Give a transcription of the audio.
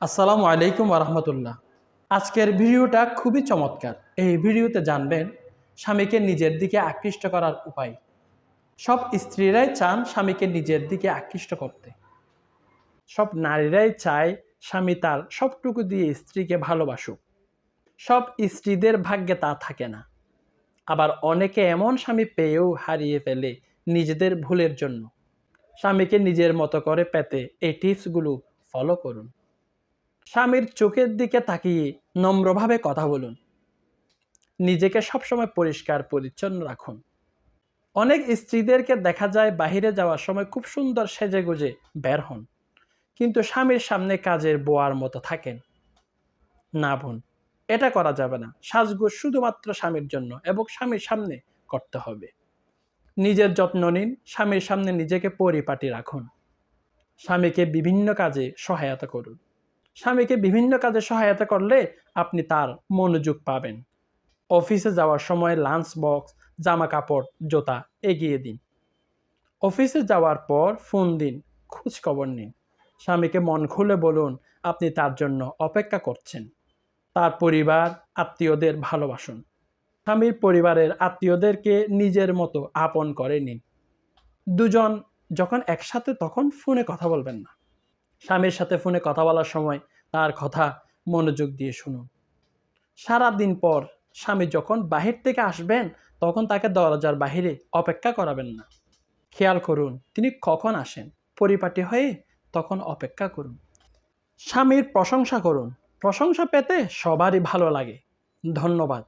আসসালামু আলাইকুম রহমতুল্লাহ আজকের ভিডিওটা খুবই চমৎকার। এই ভিডিওতে জানবেন, স্বামীকে নিজের দিকে আকৃষ্ট করার উপায়। সব স্ত্রীরাই চান স্বামীকে নিজের দিকে আকৃষ্ট করতে। সব নারীরাই চায় স্বামী তার সবটুকু দিয়ে স্ত্রীকে ভালোবাসুক। সব স্ত্রীদের ভাগ্যে তা থাকে না। আবার অনেকে এমন স্বামী পেয়েও হারিয়ে ফেলে নিজেদের ভুলের জন্য। স্বামীকে নিজের মতো করে পেতে এই টিপসগুলো ফলো করুন। স্বামীর চোখের দিকে তাকিয়ে নম্রভাবে কথা বলুন। নিজেকে সবসময় পরিষ্কার, পরিচ্ছন্ন রাখুন। অনেক স্ত্রীদেরকে দেখা যায় বাহিরে যাওয়ার সময় খুব সুন্দর সেজে গুজে বের হন। কিন্তু স্বামীর সামনে কাজের বোয়ার মতো থাকেন। না বোন, এটা করা যাবে না। সাজগোজ শুধুমাত্র স্বামীর জন্য এবং স্বামীর সামনে করতে হবে। নিজের যত্ন নিন, স্বামীর সামনে নিজেকে পরিপাটি রাখুন। স্বামীকে বিভিন্ন কাজে সহায়তা করুন। স্বামীকে বিভিন্ন কাজে সহায়তা করলে আপনি তার মনোযোগ পাবেন। অফিসে যাওয়ার সময় লাঞ্চ বক্স জামা কাপড় জোতা এগিয়ে দিন। অফিসে যাওয়ার পর ফোন দিন খোঁজ খবর নিন। স্বামীকে মন খুলে বলুন, আপনি তার জন্য অপেক্ষা করছেন। তার পরিবার, আত্মীয়দের ভালোবাসুন। স্বামীর পরিবারের আত্মীয়দেরকে নিজের মতো আপন করে নিন। দুজন যখন একসাথে, তখন ফোনে কথা বলবেন না। স্বামীর সাথে ফোনে কথা বলার সময় তার কথা মনোযোগ দিয়ে শুনুন। সারা দিন পর স্বামী যখন বাহির থেকে আসবেন, তখন তাকে দরজার বাহিরে অপেক্ষা করাবেন না। খেয়াল করুন, তিনি কখন আসেন। পরিপাটি হয়ে তখন অপেক্ষা করুন। স্বামীর প্রশংসা করুন। প্রশংসা পেতে সবারই ভালো লাগে। ধন্যবাদ।